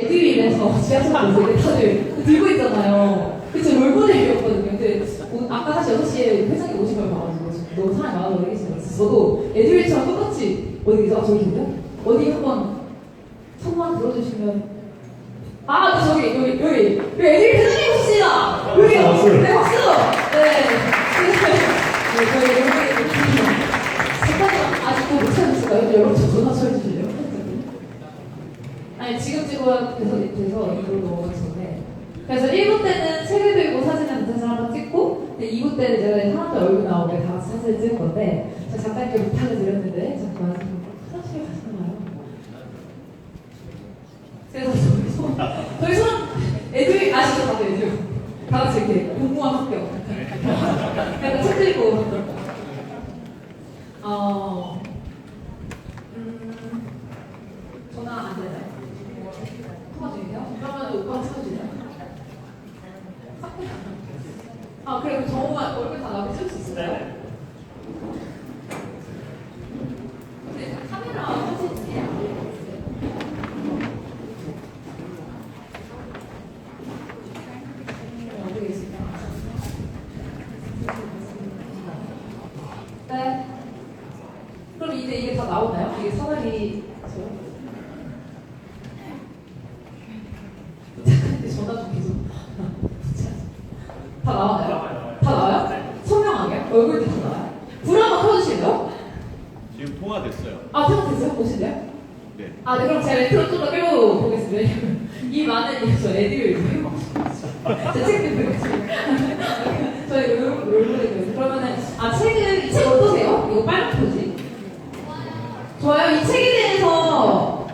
애들이면서 지하철 다들 들고 있잖아요. 그쵸, 롤모델이었거든요. 근데 오- 아까 사실 6시에 회장이 오신 걸 봐가지고 지금 너무 사람이 많아서 것 같아서 저도 애들이처럼 똑같이 어디 계세요? 아, 저기 계세요? 어디 한번 손만 들어주시면 아, 네, 저기, 여기, 여기, 여기 애들이 회장님 오시다! 여기, 박수. 네, 박수! 네. 네, 저희 여러분이 잠깐만, 아직도 못 찾으실까요? 여러분, 저 전화 쳐주 실래요? 아니 지금 찍어야 돼서 이걸로 넘어가시는데 그래서 1부 때는 책을 들고 사진을 붙여서 한번 찍고 근데 2부 때는 제가 하나도 얼굴 나오게 다 같이 사진을 찍을 건데 제가 작가님께 부탁을 드렸는데 잠깐 화장실 가시나요? 그래서 저희 손 저희 손 애들 아시죠 다들 애들 다 같이 이렇게 공무원 합격 약간 책 들고 어 음, 전화 안 되나요? 통화 중이세요? 그러면 오빠 찍어주세요. 아, 그래, 그럼 정우가 얼굴 다 나오게 찍을 수 있을까요? 근데 카메라 사진이 안 돼요. 어디 계실까? 네. 그럼 이제 이게 다 나오나요? 이게 사다리 근데 전화 좀 계속 다 나와요? 다 나와요? 선명하게? 얼굴 다 나와요? 불 한번 켜주실래요? 지금 통화됐어요. 아, 생각됐어요? 보실래요? 네. 아, 네, 그럼 제가 레트로 좀더 끌고 보겠습니다. 왜냐면 이 많은 이 저 애들을 이렇게 제 책들 저희 롤모델 그러면은 아 책은 이 책 어떠세요? 이거 빨간 표지. 좋아요. 이 책에 대해서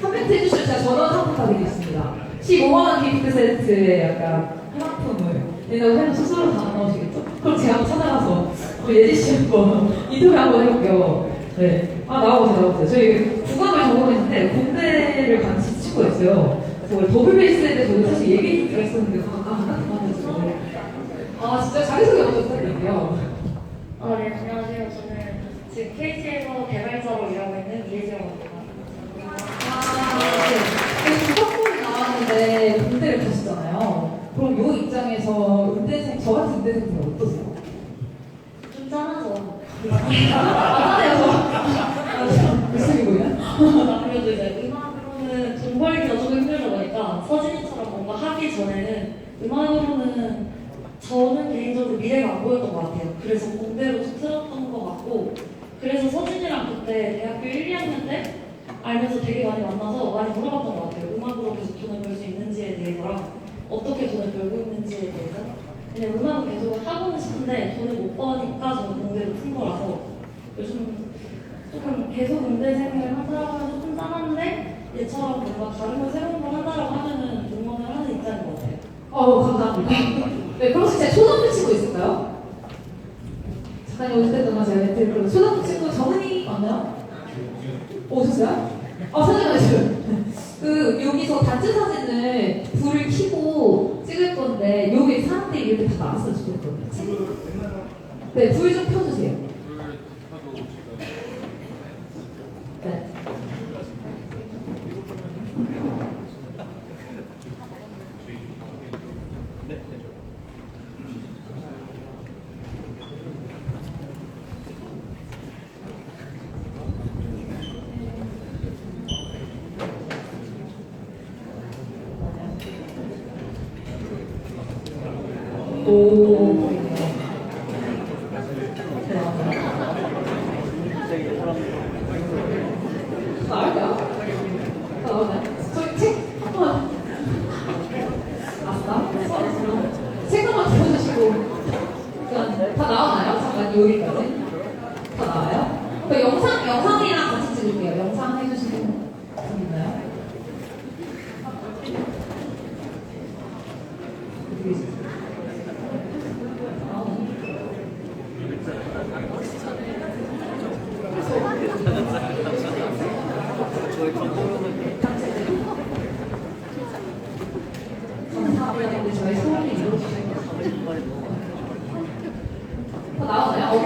코멘트 해주시면 제가 전원 상품 드리겠습니다. 15만 원 기프트 세트의 약간 화장품을 얘네가 그냥 스스로 다 넣으시겠죠? 그럼 제가 한번 찾아가서 우리 예지 씨 한번 인터뷰 한번 해볼게요. 네. 아 나와보세요, 나와보세요. 저희 국악을 전공했는데 공대를 같이 치고 있어요. 원래 더블 베이스에 대해서 사실 얘기가 있었는데 아, 아, 아 진짜 자기소개 먼저 부탁드릴게요. 어, 네, 안녕하세요. 저는 지금 KT에서 개발자로 일하고 있는 이혜정입니다. 아, 네. 나왔는데 군대를 가셨잖아요. 그럼 요 입장에서 은대생, 저 같은 은대생들은 어떠세요? 좀 짠하죠. 저. 아, 저. 무슨 이거야? 아무래도 이제 음악 벌기가 조금 힘들다 보니까 서진이처럼 뭔가 하기 전에는 음악으로는 저는 개인적으로 미래가 안 보였던 것 같아요. 그래서 공대로 좀 틀었던 것 같고 그래서 서진이랑 그때 대학교 1, 2학년 때 알면서 되게 많이 만나서 많이 물어봤던 것 같아요. 음악으로 계속 돈을 벌 수 있는지에 대해서랑 어떻게 돈을 벌고 있는지에 대해서 그냥 음악을 계속 하고는 싶은데 돈을 못 버니까 저는 공대로 튼 거라서 요즘 조금 계속 음대생을 하다가 조금 짠한데 얘처럼 뭔가 다른 거 새로운 걸 한다라고 하면은 응원을 하는 입장인 것 같아요. 어, 감사합니다. 네, 그럼 제가 초등부 친구 있을까요? 잠깐 때 동안 제가 멘트를 그럼 초등부 친구 정은이 맞나요? 오셨어요? 어, 가주세요. 그, 여기서 단체 사진을 불을 켜고 찍을 건데, 여기 사람들이 이렇게 다 나왔으면 좋겠거든요. 네, 불 좀 켜주세요. 네. 오. 나올까요? 나오나요? 저기 책 한번 아싸 책 한번 들어주시고 그냥 다 나오나요? 잠깐 여기까지 다 나와요? 그 영상 영상이랑 같이 찍을게요. 영상 해주시는 분 있나요? 어디 계시죠? 나오나요? 감사합니다. 저희 소원이 이루어지는 더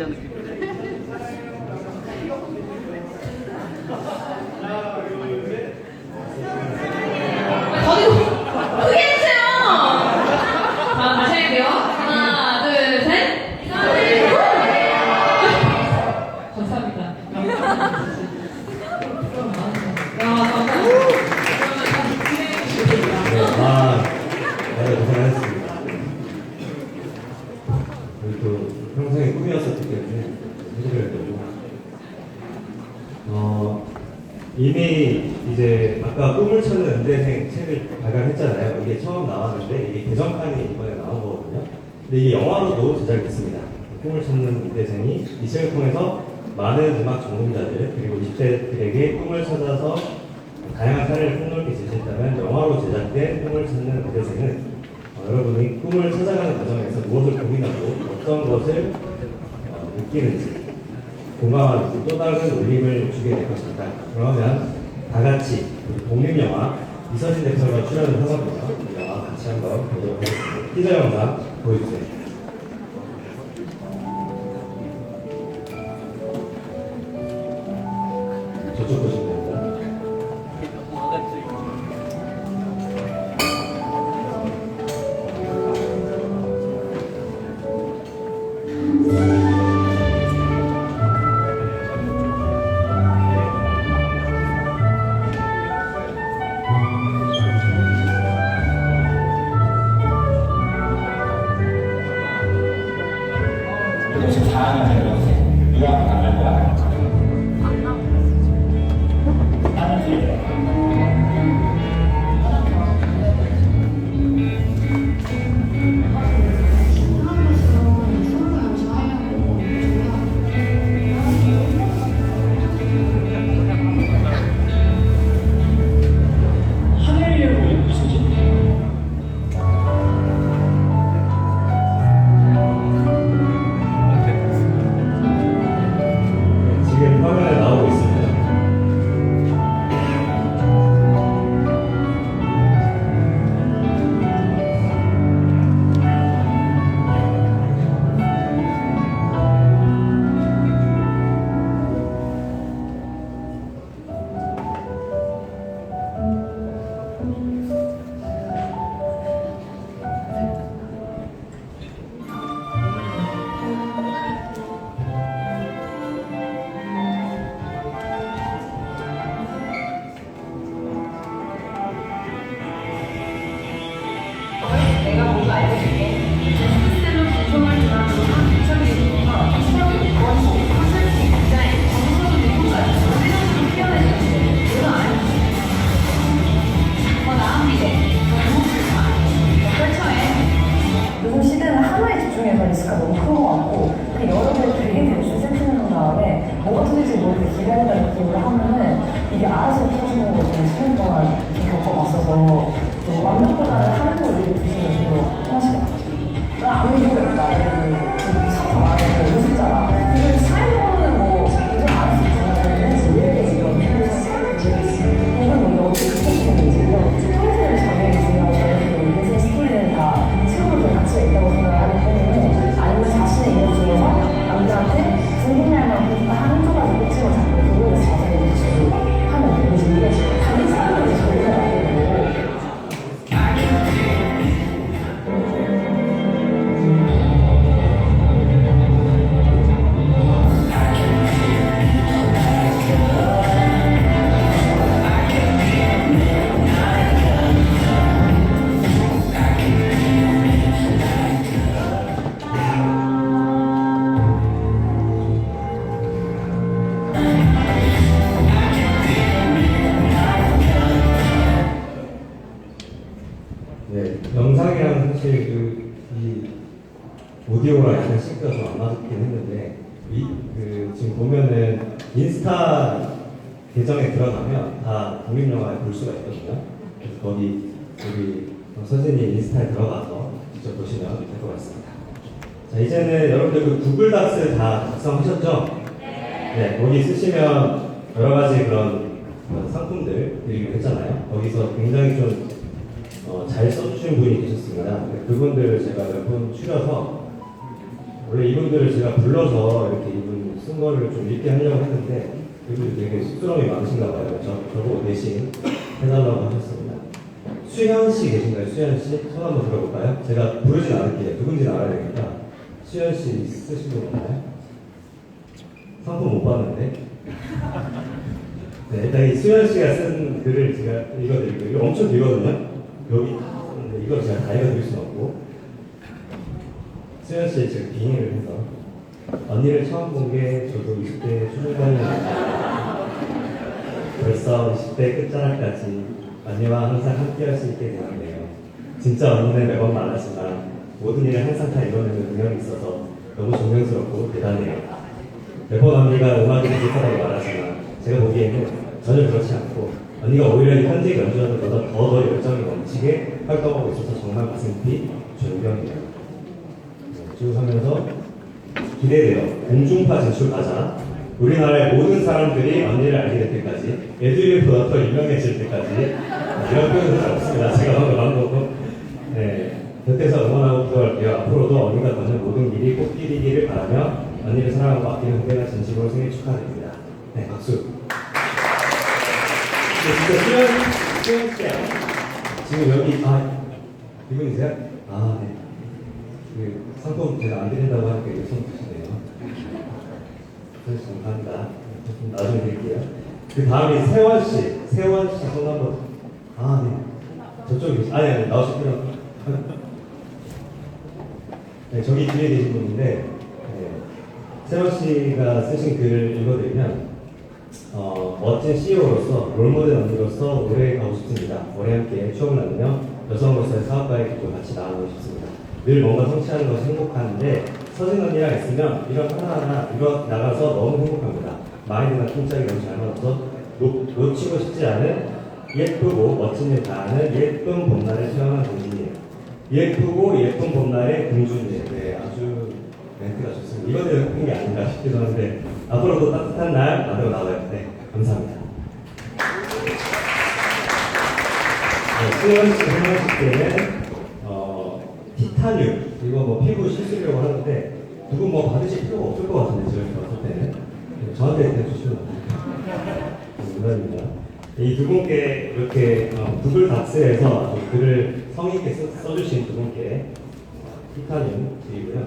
할 찾는 은대생 책을 발간했잖아요. 이게 처음 나왔는데 이게 개정판이 이번에 나온 거거든요. 근데 이게 영화로도 제작됐습니다. 꿈을 찾는 은대생이 이 책을 통해서 많은 음악 전공자들 그리고 20대들에게 꿈을 찾아서 다양한 사례를 폭넓게 제시했다면 영화로 제작된 꿈을 찾는 은대생은 어, 여러분이 꿈을 찾아가는 과정에서 무엇을 고민하고 어떤 것을 어, 느끼는지 공감하는 또 다른 울림을 주게 될 것입니다. 그러면 다 같이 독립 영화 이서진 대표가 출연을 하거든요. 이 영화 같이 한번 보도록 하겠습니다. 티저 영상 보여주세요. 저쪽 보시면 စားရတယ်လို့ပြောတယ်။ဒီကဘာလဲ 사실 그, 이 오디오랑 싱크가 좀안 맞긴 했는데, 이, 그, 지금 보면은 인스타 계정에 들어가면 다 독립영화를 볼 수가 있거든요. 그래서 거기 우리 어, 선생님 인스타에 들어가서 직접 보시면 될 것 같습니다. 자, 이제는 여러분들 그 구글 닥스 다 작성하셨죠? 네, 거기 쓰시면 여러 가지 그런 상품들 드리기로 했잖아요. 거기서 굉장히 좀 어, 잘 써주신 분이 계셨습니다. 네, 그분들을 제가 몇 분 추려서 원래 이분들을 제가 불러서 이렇게 이분 쓴 거를 좀 읽게 하려고 했는데 이분들 되게 쑥스러움이 많으신가 봐요. 저, 저보고 대신 해달라고 하셨습니다. 수현 씨 계신가요? 수현 씨? 손 한번 들어볼까요? 제가 부르진 않을게요. 누군지는 알아야 되니까. 수현 씨 쓰신 분 없나요? 상품 못 봤는데. 네, 일단 이 수현 씨가 쓴 글을 제가 읽어드리고, 이거 엄청 길거든요? 여기, 근데 이걸 제가 다 읽어드릴 수는 없고. 수현 씨 제가 빙의를 해서, 언니를 처음 본 게 저도 20대 초중반이었는데, 벌써 20대 끝자락까지 언니와 항상 함께 할 수 있게 되었네요. 진짜 언니는 매번 말하지만 모든 일을 항상 다 이뤄내는 능력이 있어서 너무 존경스럽고 대단해요. 매번 언니가 음악이 부족하다고 말하지만 제가 보기에는 전혀 그렇지 않고 언니가 오히려 이 현직 연주자들보다 더 더 열정이 넘치게 활동하고 있어서 정말 가슴이 존경해요. 네, 쭉 하면서 기대돼요. 공중파 진출하자. 우리나라의 모든 사람들이 언니를 알게 될 때까지, 애들보다 더 유명해질 때까지, 이런 표현은 잘 없습니다. 제가 방금 한 거고. 네. 곁에서 응원하고 기도할게요. 앞으로도 언니가 걷는 모든 일이 꽃길이기를 바라며, 언니를 사랑하고 아끼는 후배가 진심으로 생일 축하드립니다. 네, 박수. 지금 여기, 아, 이분이세요? 아, 네. 그 상품 제가 안 드린다고 하니까 손 드시네요. 그래서 감사합니다. 나중에 드릴게요. 그 다음이 세원 씨. 세원 씨 손 한번. 아, 네. 저쪽에 아니, 아니, 나오실 필요. 네, 저기 뒤에 계신 분인데, 네. 세원 씨가 쓰신 글을 읽어드리면, 어, 멋진 CEO로서 롤모델 언니로서 오래 가고 싶습니다. 오래 함께 추억을 나누며 여성으로서의 사업가의 길도 같이 나아가고 싶습니다. 늘 뭔가 성취하는 것이 행복한데 서진 언니랑 있으면 이런 하나하나 이거 나가서 너무 행복합니다. 마인드나 통짝이 너무 잘 맞아서 놓, 놓치고 싶지 않은 예쁘고 멋진 일 다하는 예쁜 봄날을 태어난 공주님. 예쁘고 예쁜 봄날의 공주님. 네, 아주 멘트가 좋습니다. 이거대로 예쁜 게 아닌가 싶기도 한데 앞으로도 따뜻한 날 만들어 나와요. 네, 감사합니다. 네, 수영 씨 생각하실 때는 어, 티타늄 이거 뭐 피부 씻으려고 하는데 누구 뭐 받으실 필요가 없을 것 같은데 제가 봤을 때는 저한테 그냥 주시면 됩니다. 농담입니다. 이두 분께 이렇게 어, 구글 닥스에서 아주 글을 성의 있게 써, 써주신 두 분께 어, 티타늄 드리고요.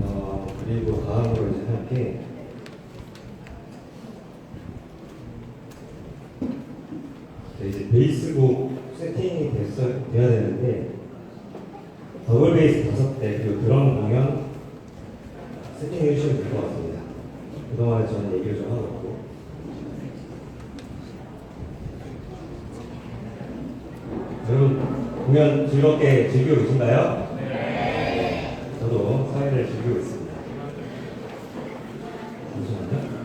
어, 그리고 다음으로 이제 할게 네, 이제 베이스곡 세팅이 됐어, 돼야 되는데 더블 베이스 다섯 대 그리고 드럼 공연 세팅해 주시면 될 것 같습니다. 그동안에 저는 얘기를 좀 하고 있고 여러분 공연 즐겁게 즐기고 계신가요? 네. 저도 사회를 즐기고 있습니다. 잠시만요.